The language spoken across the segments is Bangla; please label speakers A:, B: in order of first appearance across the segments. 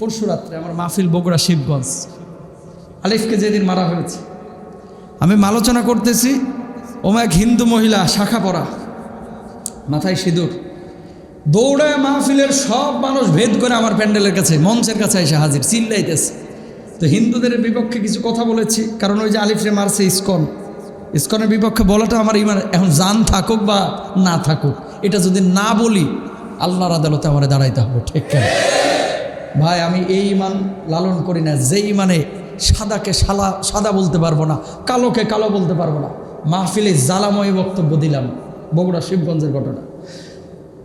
A: পরশু রাত্রে আমার মাহফিল বগুড়া শিবগঞ্জ। আলিফকে যেদিন মারা হয়েছে। আমি আলোচনা করতেছি, ওমা এক হিন্দু মহিলা শাখা পরা মাথায় সিঁদুর। দৌড়ায় মাহফিলের সব মানুষ ভেদ করে আমার প্যান্ডেলের কাছে, মঞ্চের কাছে এসে হাজির, চিল্লাইতেছে। তো হিন্দুদের বিপক্ষে কিছু কথা বলেছি, কারণ ওই যে আলিফরে মারছে ইস্কন। ইস্কনের বিপক্ষে বলাটা আমার ইমান, এখন জান থাকুক বা না থাকুক, এটা যদি না বলি, আল্লাহর আদালতে আমার দাঁড়াইতে হবে, ঠিক কেন? ভাই, আমি এই ইমান লালন করি না। যে ইমানে সাদাকে সালা, সাদা বলতে পারব না, কালোকে কালো বলতে পারব না। মাহফিলে জ্বালাময় বক্তব্য দিলাম বগুড়া শিবগঞ্জের ঘটনা।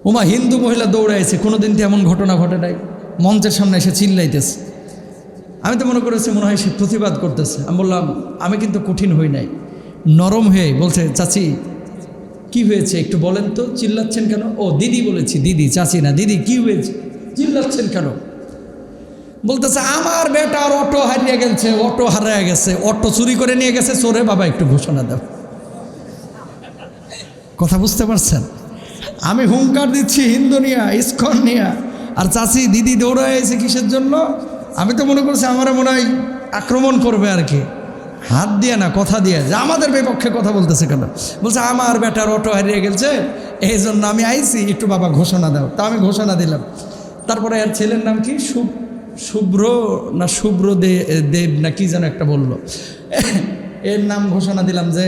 A: উমা, হিন্দু মহিলা দৌড়াইছে কোনো দিন তো এমন ঘটনা ঘটে নাই। মঞ্চের সামনে এসে চিল্লাইতেছে। আমি তো মনে করেছি, মনে হয় সে প্রতিবাদ করতেছে। আমি বললাম, আমি কিন্তু কঠিন হই নাই। নরম হয়ে, বলছে, চাচি, কি হয়েছে একটু বলেন তো। চিল্লাচ্ছেন কেন? ও, দিদি বলেছি, দিদি, চাচি না, দিদি, কি হয়েছে? চিল্লাচ্ছেন কেন? বলতেছে, আমার বেটার অটো হারিয়ে গেছে, অটো হারিয়ে গেছে, অটো চুরি করে নিয়ে গেছে চোরে বাবা একটু ঘোষণা দাও। কথা বুঝতে পারছেন? আমি হুঙ্কার দিচ্ছি হিন্দু নিয়া, ইস্কন নিয়া, আর চাষি দিদি দৌড়ে এসে কিসের জন্য? আমি তো মনে করছি আমার মনে হয় আক্রমণ করবে আর কি। হাত দিয়ে না, কথা দিয়ে। যে আমাদের বিপক্ষে কথা বলতেছে কেন? বলছে, আমার বেটার অটো হারিয়ে গেছে এই জন্য আমি আইছি, একটু বাবা ঘোষণা দাও। তা আমি ঘোষণা দিলাম। তারপরে এর ছেলের নাম কি? শুভ শুভ্র না শুভ্র দেব না কি যেন একটা বলল। এর নাম ঘোষণা দিলাম যে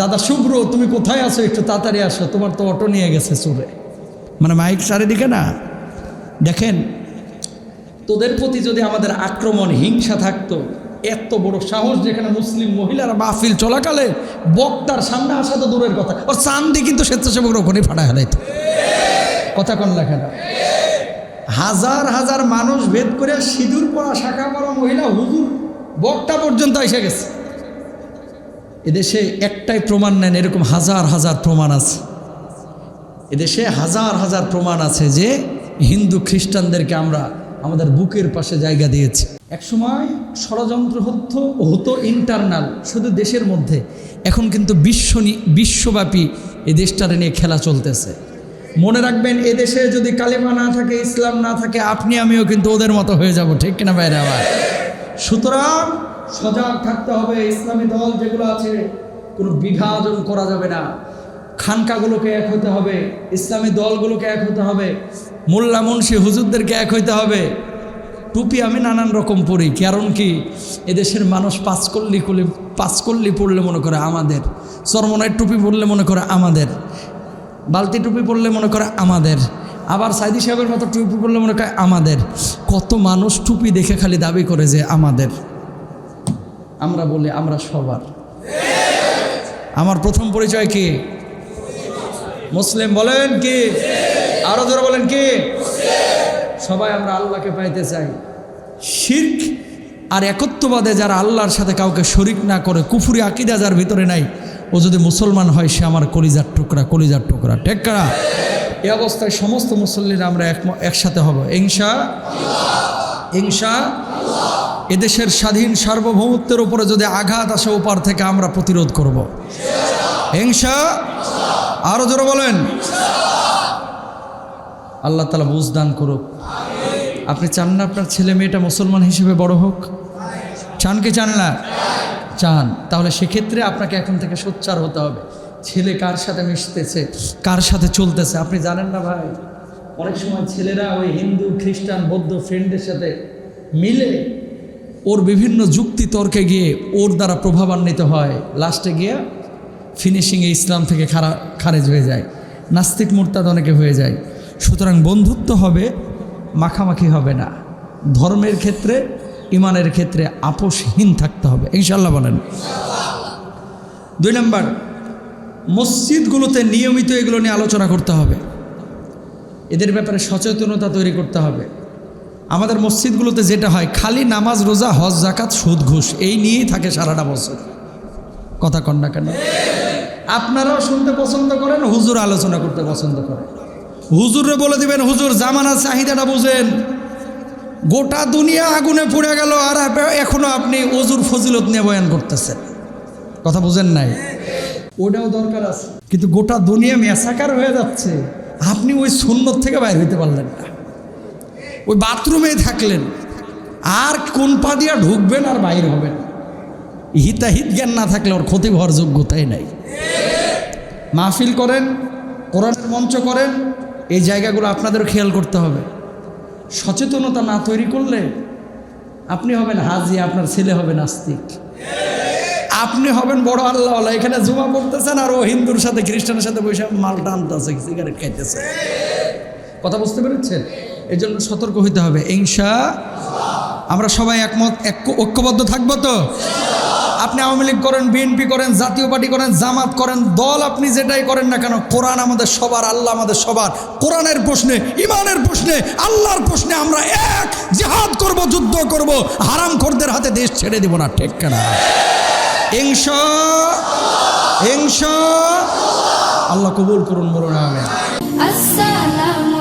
A: দাদা শুভ্র, তুমি কোথায় আছো? একটু তাড়াতাড়ি আসো, তোমার তো অটো নিয়ে গেছে চুরে। মানে মাইক চারিদিকে না? দেখেন, তোদের প্রতি যদি আমাদের আক্রমণ, হিংসা থাকতো, এত বড় সাহস যেখানে মুসলিম মহিলারা মাহফিল চলাকালে বক্তার সামনে আসা তো দূরের কথা। ওর চান্দি কিন্তু স্বেচ্ছাসেবক ওখানে ফাটা হেলাইতো কথা কন লেখা না হাজার হাজার মানুষ ভেদ করে সিঁদুর পরা শাখা পরা মহিলা হুজুর বক্তা পর্যন্ত এসে গেছে। এদেশে একটাই প্রমাণ নেন, এরকম হাজার হাজার প্রমাণ আছে। এদেশে হাজার হাজার প্রমাণ আছে যে হিন্দু খ্রিস্টানদেরকে আমরা আমাদের বুকের পাশে জায়গা দিয়েছি। একসময় ষড়যন্ত্র হতো হতো ইন্টারনাল শুধু দেশের মধ্যে। এখন কিন্তু বিশ্ব বিশ্বব্যাপী এই দেশটারে নিয়ে খেলা চলতেছে। মনে রাখবেন, এদেশে যদি কালেমা না থাকে, ইসলাম না থাকে, আপনি আমিও কিন্তু ওদের মতো হয়ে যাব, ঠিক কিনা বাইরে আবার? সুতরাং সজাগ থাকতে হবে, ইসলামী দল যেগুলো আছে, কোনো বিভাজন করা যাবে না। খানকাগুলোকে এক হতে হবে, ইসলামী দলগুলোকে এক হতে হবে, মোল্লা মুন্সি হুজুরদেরকে এক হইতে হবে। টুপি আমি নানান রকম পড়ি কারণ কি? এদেশের মানুষ পাঁচকল্লি করলে পাঁচকল্লি পড়লে মনে করে আমাদের, চরমনায় টুপি পড়লে মনে করে আমাদের। বালতি টুপি পড়লে মনে করে আমাদের। আবার সাইদি সাহেবের মতো টুপি পড়লে মনে করে আমাদের। কত মানুষ টুপি দেখে খালি দাবি করে যে আমাদের। আমরা বলি আমরা সবার। আমার প্রথম পরিচয় কি? মুসলিম বলেন কি? আরও জোরে বলেন কি? সবাই আমরা আল্লাহকে পাইতে চাই। শির্ক আর একত্ববাদে যারা আল্লাহর সাথে কাউকে শরিক না করে, কুফুরি আকিদা যার ভিতরে নাই ও যদি মুসলমান হয়, সে আমার কলিজার টুকরা কলিজার টুকরা। টেক্করা এ অবস্থায় সমস্ত মুসল্লিরা আমরা এক একসাথে হব। ইংসা ইংসা এদেশের স্বাধীন সার্বভৌমত্বের উপরে যদি আঘাত আসে ওপার থেকে আমরা প্রতিরোধ করব। হিংসা আরও জোরে বলেন। আল্লাহ তালা বুঝ দান করুক। আপনি চান না আপনার ছেলে মেয়েটা মুসলমান হিসেবে বড় হোক? চান কি চান না? চান, তাহলে সেক্ষেত্রে আপনাকে এখন থেকে সোচ্চার হতে হবে। ছেলে কার সাথে মিশতেছে? কার সাথে চলতেছে? আপনি জানেন না ভাই? অনেক সময় ছেলেরা ওই হিন্দু, খ্রিস্টান, বৌদ্ধ ফ্রেন্ডের সাথে মিলে ওর বিভিন্ন যুক্তি তর্কে গিয়ে ওর দ্বারা প্রভাবান্বিত হয়। লাস্টে গিয়ে ফিনিশিংয়ে ইসলাম থেকে খারা, খারেজ হয়ে যায়। নাস্তিক মোরতাদ অনেকে হয়ে যায়। সুতরাং বন্ধুত্ব হবে, মাখামাখি হবে না। ধর্মের ক্ষেত্রে ইমানের ক্ষেত্রে আপোষহীন থাকতে হবে। ইনশাল্লাহ বলেন। দুই নম্বর, মসজিদগুলোতে নিয়মিত এগুলো নিয়ে আলোচনা করতে হবে। এদের ব্যাপারে সচেতনতা তৈরি করতে হবে। আমাদের মসজিদগুলোতে যেটা হয়, খালি নামাজ, রোজা, হজ জাকাত সুদ, ঘুষ, এই নিয়েই থাকে সারাটা বছর। কথা কন না কেন? আপনারাও শুনতে পছন্দ করেন, হুজুর আলোচনা করতে পছন্দ করেন। হুজুরে বলে দিবেন, হুজুর, জামানার চাহিদাটা বুঝেন। গোটা দুনিয়া আগুনে পুড়ে গেল আর আপ- এখনও আপনি অজুর ফজিলত নিয়ে বয়ান করতেছেন। কথা বুঝেন নাই? ওটাও দরকার আছে। কিন্তু গোটা দুনিয়া মেসাকার হয়ে যাচ্ছে। আপনি ওই সুন্নত থেকে বাইর হইতে পারলেন না। ওই বাথরুমে থাকলেন। আর কোন পা দিয়া ঢুকবেন আর বাইর হবেন হিতাহিত জ্ঞান না থাকলে ওর ক্ষতি হওয়ার যোগ্যতাই নাই। মাহফিল করেন কোরআনের মঞ্চ করেন, এই জায়গাগুলো আপনাদেরও খেয়াল করতে হবে। সচেতনতা না তৈরি করলে আপনি হবেন হাজি, আপনার ছেলে হবে নাস্তিক। আপনি হবেন বড় আল্লাহ এখানে জুমা পড়তেছেন আর ও হিন্দুর সাথে, খ্রিস্টানের সাথে বসে মাল টানতেছে, সিগারেট খাইতেছে। কথা বুঝতে পেরেছেন? এই জন্য সতর্ক হইতে হবে। ইংসা আমরা সবাই একমত, এক- ঐক্যবদ্ধ থাকব তো? আপনি আওয়ামী লীগ করেন, বিএনপি করেন, জাতীয় পার্টি করেন, জামাত করেন, দল আপনি যেটাই করেন না কেন, কোরআন আমাদের সবার, আল্লাহ আমাদের সবার। কোরআনের প্রশ্নে, ইমানের প্রশ্নে, আল্লাহর প্রশ্নে আমরা এক। জেহাদ করব, যুদ্ধ করব হারাম খোরদের হাতে দেশ ছেড়ে দেব না, ঠিক কেনা? ইংস ইংস আল্লাহ কবুল করুন বলুন আমেন।
B: আসসালামু